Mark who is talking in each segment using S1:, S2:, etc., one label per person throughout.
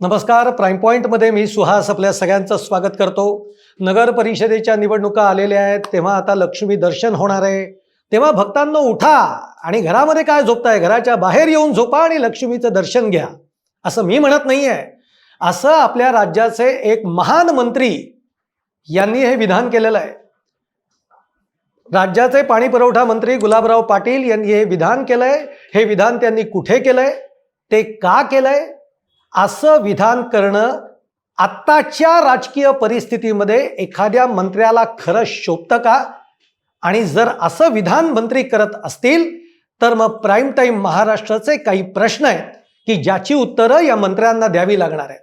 S1: नमस्कार. प्राईम पॉईंटमध्ये मी सुहास आपल्या सगळ्यांचं स्वागत करतो. नगर परिषदेच्या निवडणुका आलेल्या आहेत. तेव्हा आता लक्ष्मी दर्शन होणार आहे. तेव्हा भक्तांनो उठा आणि घरामध्ये काय झोपताय? घराच्या बाहेर येऊन झोपा आणि लक्ष्मीचं दर्शन घ्या. असं मी म्हणत नाही आहे असं आपल्या राज्याचे एक महान मंत्री यांनी हे विधान केलेलं आहे. राज्याचे पाणी पुरवठा मंत्री गुलाबराव पाटील यांनी हे विधान केलंय. हे विधान त्यांनी कुठे केलंय? ते का केलंय? असं विधान करणं आत्ताच्या राजकीय परिस्थितीमध्ये एखाद्या मंत्र्याला खरं शोभतं का? आणि जर असं विधान मंत्री करत असतील तर मग प्राईम टाईम महाराष्ट्राचे काही प्रश्न आहेत की ज्याची उत्तरं या मंत्र्यांना द्यावी लागणार आहेत.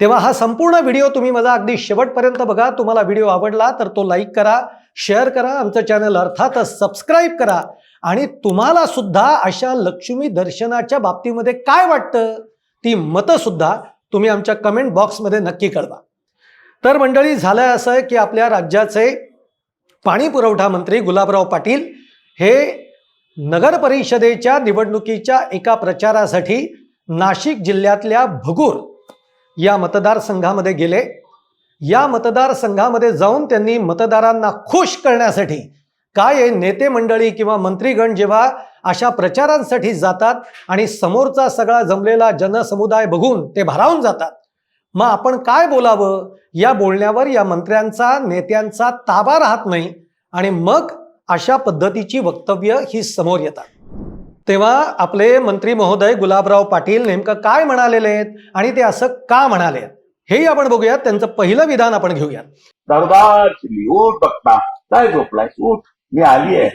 S1: तेव्हा हा संपूर्ण व्हिडिओ तुम्ही माझा अगदी शेवटपर्यंत बघा. तुम्हाला व्हिडिओ आवडला तर तो लाईक करा शेअर करा आमचं चॅनल अर्थातच सबस्क्राईब करा. आणि तुम्हाला सुद्धा अशा लक्ष्मी दर्शनाच्या बाबतीमध्ये काय वाटतं? ती मतंसुद्धा तुम्ही आमच्या कमेंट बॉक्समध्ये नक्की कळवा. तर मंडळी झालंय असं आहे की आपल्या राज्याचे पाणी पुरवठा मंत्री गुलाबराव पाटील हे नगर परिषदेच्या निवडणुकीच्या एका प्रचारासाठी नाशिक जिल्ह्यातल्या भगूर या मतदारसंघामध्ये गेले. या मतदारसंघामध्ये जाऊन त्यांनी मतदारांना खुश करण्यासाठी काय आहे नेते मंडळी किंवा मंत्रीगण जेव्हा अशा प्रचारांसाठी जातात आणि समोरचा सगळा जमलेला जनसमुदाय बघून ते भारावून जातात मग आपण काय बोलावं? या बोलण्यावर या मंत्र्यांचा नेत्यांचा ताबा राहत नाही आणि मग अशा पद्धतीची वक्तव्य ही समोर येतात. तेव्हा आपले मंत्री महोदय गुलाबराव पाटील नेमकं काय म्हणालेले आहेत आणि ते असं का म्हणाले हेही आपण बघूयात. त्यांचं पहिलं विधान आपण घेऊयात.
S2: दरबार काय झोपलाय? उठ. मी आली आहे.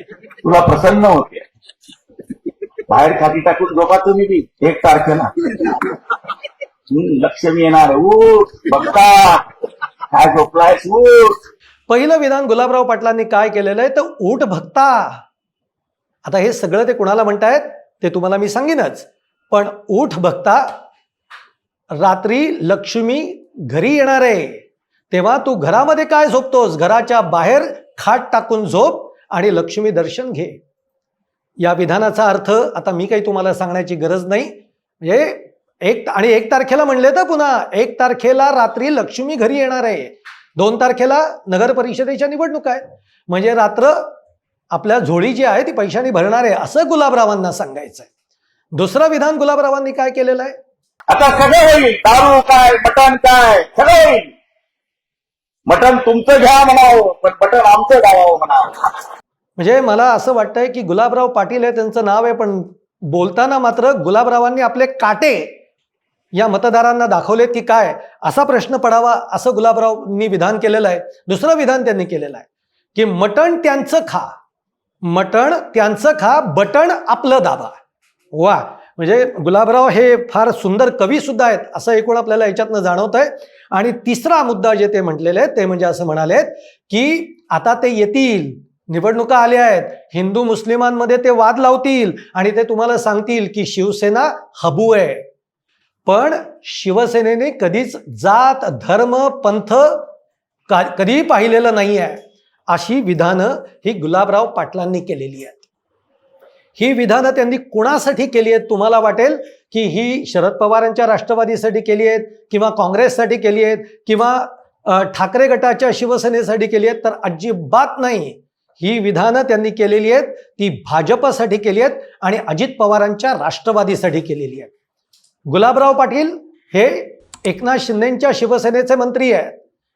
S2: तुला प्रसन्न होते. बाहेर खाती टाकून झोपा तुम्ही बी. एक तारखेला लक्ष्मी येणार. उठ बघता. काय झोपलाय उठ.
S1: पहिलं विधान गुलाबराव पाटलांनी काय केलेलं आहे तर ऊट भक्ता आता हे सगळं ते कुणाला म्हणतायत ते तुम्हाला मी सांगेनच. पण ऊठ भक्ता रात्री लक्ष्मी घरी येणार आहे. तेव्हा तू घरामध्ये काय झोपतोस? घराच्या बाहेर खाट टाकून झोप. आणि लक्ष्मी दर्शन घे. या विधानाचा अर्थ आता मी काही तुम्हाला सांगण्याची गरज नाही. म्हणजे एक आणि एक तारखेला म्हणले तर पुन्हा एक तारखेला रात्री लक्ष्मी घरी येणार आहे. दोन तारखेला नगर परिषदेच्या निवडणुका आहेत म्हणजे रात्र आपल्या झोळी जी आहे ती पैशाने भरणार आहे असं गुलाबरावांना सांगायचं आहे दुसरं विधान गुलाबरावांनी काय केलेलं आहे?
S2: आता सगळं होईल. दारू काय मटण काय सगळं होईल. मटण तुमचं घ्या म्हणावं पण मटण आमचं घ्यावं म्हणावं.
S1: म्हणजे मला असं वाटतंय की गुलाबराव पाटील हे त्यांचं नाव आहे पण बोलताना मात्र गुलाबरावांनी आपले काटे या मतदारांना दाखवलेत की काय असा प्रश्न पडावा असं गुलाबरावनी विधान केलेलं आहे. दुसरं विधान त्यांनी केलेलं आहे की मटण त्यांचं खा. मटण त्यांचं खा बटण आपलं दाबा. वा. म्हणजे गुलाबराव हे फार सुंदर कवी सुद्धा आहेत असं एकूण आपल्याला याच्यातनं जाणवत आहे आणि तिसरा मुद्दा जे ते म्हटलेले आहेत ते म्हणजे असं म्हणालेत की आता ते येतील. निवडणुका आल्या आहेत. हिंदू मुस्लिमांमध्ये ते वाद लावतील आणि ते तुम्हाला सांगतील की शिवसेना हबू आहे. पण शिवसेनेने कधीच जात धर्म पंथ का कधीही पाहिलेलं नाही आहे. अशी विधानं ही गुलाबराव पाटलांनी केलेली आहेत. ही विधानं त्यांनी कुणासाठी केली आहेत तुम्हाला वाटेल? की ही शरद पवारांच्या राष्ट्रवादीसाठी केली आहेत किंवा काँग्रेससाठी केली आहेत किंवा ठाकरे गटाच्या शिवसेनेसाठी केली आहेत? तर अजिबात नाही. ही विधानं त्यांनी केलेली आहेत ती भाजपसाठी केली आहेत आणि अजित पवारांच्या राष्ट्रवादीसाठी केलेली आहेत. गुलाबराव पाटील हे एकनाथ शिंदेच्या शिवसेनेचे मंत्री आहेत.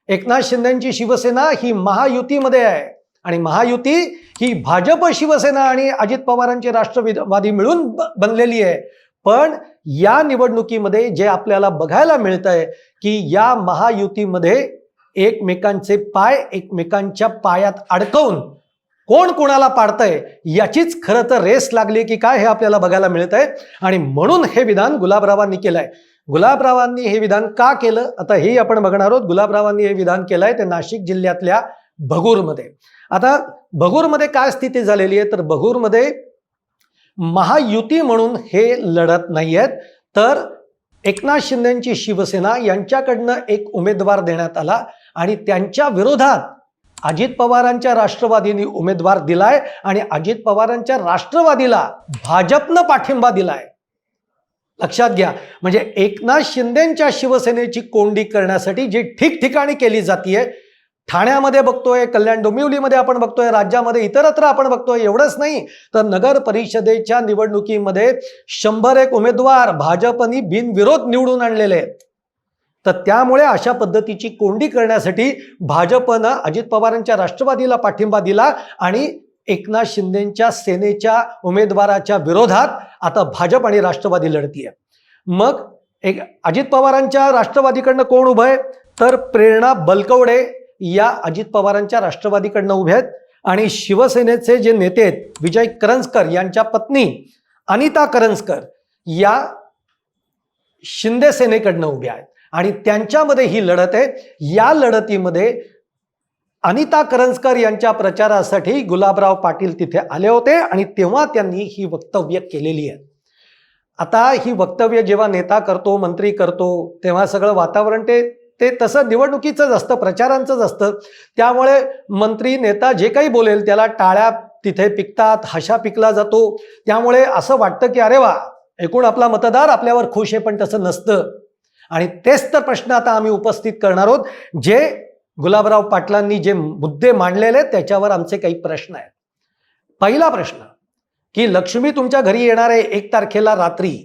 S1: एकनाथ शिंदेची शिवसेना ही महायुतीमध्ये आहे आणि महायुती ही भाजप शिवसेना आणि अजित पवारांची राष्ट्रवादी मिळून बनलेली आहे. पण या निवडणुकीमध्ये जे आपल्याला बघायला मिळत आहे की या महायुतीमध्ये एकमेकांचे पाय एकमेकांच्या पायात अडकवून कोण कोणाला पाडतंय याचीच खरं तर रेस लागली की काय हे आपल्याला बघायला मिळत आहे आणि म्हणून हे विधान गुलाबरावांनी केलंय. गुलाबरावांनी हे विधान का केलं? आता हे आपण बघणार आहोत. गुलाबरावांनी हे विधान केलंय ते नाशिक जिल्ह्यातल्या भगूरमध्ये आता भगूरमध्ये काय स्थिती झालेली आहे? तर भगूरमध्ये महायुती म्हणून हे लढत नाही आहेत तर एकनाथ शिंदेची शिवसेना यांच्याकडनं एक उमेदवार देण्यात आला आणि त्यांच्या विरोधात अजित पवारांच्या राष्ट्रवादीने उमेदवार दिलाय आणि अजित पवारांच्या राष्ट्रवादीला भाजपनं पाठिंबा दिलाय. लक्षात घ्या म्हणजे एकनाथ शिंदेच्या शिवसेनेची कोंडी करण्यासाठी जी ठिकठिकाणी केली जातीये ठाण्यामध्ये बघतोय कल्याण डोंबिवलीमध्ये आपण बघतोय राज्यामध्ये इतरत्र आपण बघतोय एवढंच नाही तर नगर परिषदेच्या निवडणुकीमध्ये शंभर एक उमेदवार भाजपनी बिनविरोध निवडून आणलेले आहेत. तर त्यामुळे अशा पद्धतीची कोंडी करण्यासाठी भाजपनं अजित पवारांच्या राष्ट्रवादीला पाठिंबा दिला आणि एकनाथ शिंदेच्या सेनेच्या उमेदवाराच्या विरोधात आता भाजप आणि राष्ट्रवादी लढतीये. मग एक अजित पवारांच्या राष्ट्रवादीकडनं कोण उभं आहे? तर प्रेरणा बलकवडे या अजित पवारांच्या राष्ट्रवादीकडनं उभे आहेत आणि शिवसेनेचे जे नेते आहेत विजय करंजकर यांच्या पत्नी अनिता करंजकर या शिंदे सेनेकडनं उभ्या आहेत. आणि त्यांच्यामध्ये ही लढत आहे. या लढतीमध्ये अनिता करंजकर यांच्या प्रचारासाठी गुलाबराव पाटील तिथे आले होते आणि तेव्हा त्यांनी ही वक्तव्य केलेली आहेत आता ही वक्तव्य जेव्हा नेता करतो मंत्री करतो तेव्हा सगळं वातावरण ते ते तसं निवडणुकीचंच असतं प्रचारांचंच असतं. त्यामुळे मंत्री नेता जे काही बोलेल त्याला टाळ्या तिथे पिकतात हशा पिकला जातो. त्यामुळे असं वाटतं की अरे वा एकूण आपला मतदार आपल्यावर खुश आहे पण तसं नसतं. आणि तेच तर प्रश्न आता आम्ही उपस्थित करणार आहोत जे गुलाबराव पाटलांनी जे मुद्दे मांडलेले आहेत, त्याच्यावर आमचे काही प्रश्न आहेत. पहिला प्रश्न की लक्ष्मी तुमच्या घरी येणार आहे एक तारखेला रात्री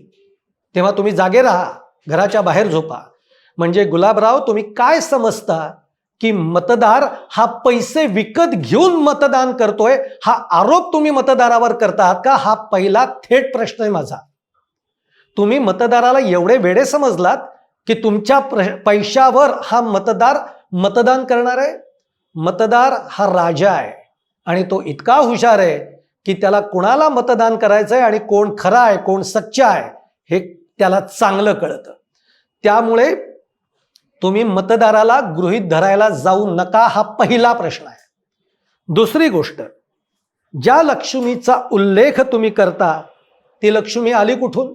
S1: तेव्हा तुम्ही जागे राहा घराच्या बाहेर झोपा. म्हणजे गुलाबराव तुम्ही काय समजता की मतदार हा पैसे विकत घेऊन मतदान करतोय हा आरोप तुम्ही मतदारावर करतात का? हा पहिला थेट प्रश्न आहे माझा. तुम्ही मतदाराला एवढे वेडे समजलात की तुमच्या प्र- पैशावर हा मतदार मतदान करणार आहे? मतदार हा राजा आहे. आणि तो इतका हुशार आहे की त्याला कोणाला मतदान करायचं आहे आणि कोण खरा आहे कोण सच्चा आहे हे त्याला चांगलं कळतं. त्यामुळे तुम्ही मतदाराला गृहीत धरायला जाऊ नका हा पहिला प्रश्न आहे. दुसरी गोष्ट ज्या लक्ष्मीचा उल्लेख तुम्ही करता ती लक्ष्मी आली कुठून?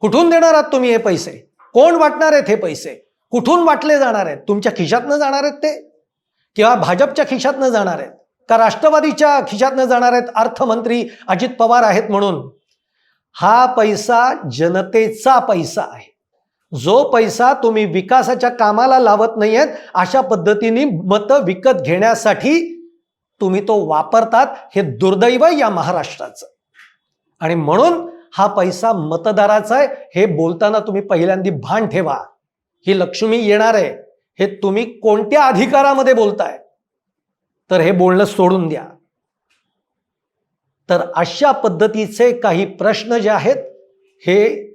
S1: कुठून देणार आहात तुम्ही हे पैसे? कोण वाटणार आहेत हे पैसे? कुठून वाटले जाणार आहेत? तुमच्या खिशातनं जाणार आहेत ते? किंवा भाजपच्या खिशातनं जाणार आहेत? का राष्ट्रवादीच्या खिशातनं जाणार आहेत अर्थमंत्री अजित पवार आहेत म्हणून? हा पैसा जनतेचा पैसा आहे. जो पैसा तुम्ही विकासाच्या कामाला लावत नाही आहेत अशा पद्धतीने मतं विकत घेण्यासाठी तुम्ही तो वापरतात हे दुर्दैव या महाराष्ट्राचं. आणि म्हणून हा पैसा मतदाराचा आहे हे बोलताना तुम्ही पहिल्यांदा भान ठेवा. ही लक्ष्मी येणार आहे. हे तुम्ही कोणत्या अधिकारामध्ये बोलताय? तर हे बोलणं सोडून द्या. तर अशा पद्धतीचे काही प्रश्न जे आहेत हे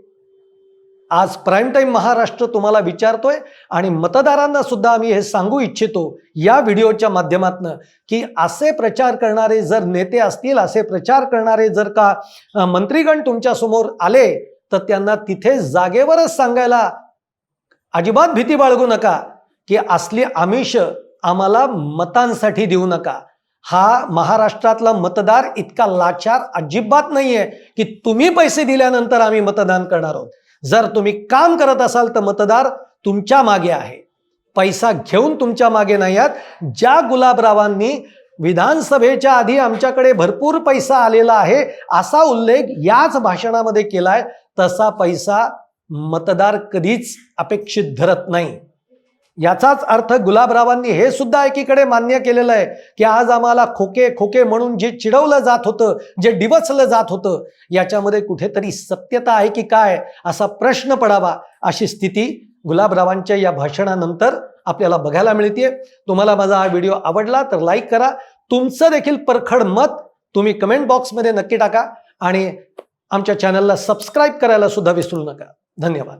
S1: आज प्राईम टाईम महाराष्ट्र तुम्हाला विचारतोय आणि मतदारांना सुद्धा आम्ही हे सांगू इच्छितो या व्हिडिओच्या माध्यमातनं की असे प्रचार करणारे जर नेते असतील असे प्रचार करणारे जर का मंत्रीगण तुमच्यासमोर आले तर त्यांना तिथे जागेवरच सांगायला अजिबात भीती बाळगू नका की असली आमिष आम्हाला मतांसाठी देऊ नका. हा महाराष्ट्रातला मतदार इतका लाचार अजिबात नाहीये की तुम्ही पैसे दिल्यानंतर आम्ही मतदान करणार आहोत. जर तुम्ही काम करत असाल तर मतदार तुमच्या मागे आहे. पैसा घेऊन तुमच्या मागे नाही आहेत. ज्या गुलाबरावांनी विधानसभेच्या आधी आमच्याकडे भरपूर पैसा आलेला आहे असा उल्लेख याच भाषणामध्ये केलाय तसा पैसा मतदार कधीच अपेक्षित धरत नाही. याचाच अर्थ गुलाबरावांनी हे सुद्धा एकीकडे मान्य केलेलं आहे की आज आम्हाला खोके खोके म्हणून जे चिडवलं जात होतं जे डिवचलं जात होतं याच्यामध्ये कुठेतरी सत्यता आहे की काय असा प्रश्न पडावा अशी स्थिती गुलाबरावांच्या या भाषणानंतर आपल्याला बघायला मिळते तुम्हाला माझा हा व्हिडिओ आवडला तर लाईक करा. तुमचं देखील परखड मत तुम्ही कमेंट बॉक्समध्ये नक्की टाका आणि आमच्या चॅनलला सबस्क्राईब करायला सुद्धा विसरू नका. धन्यवाद.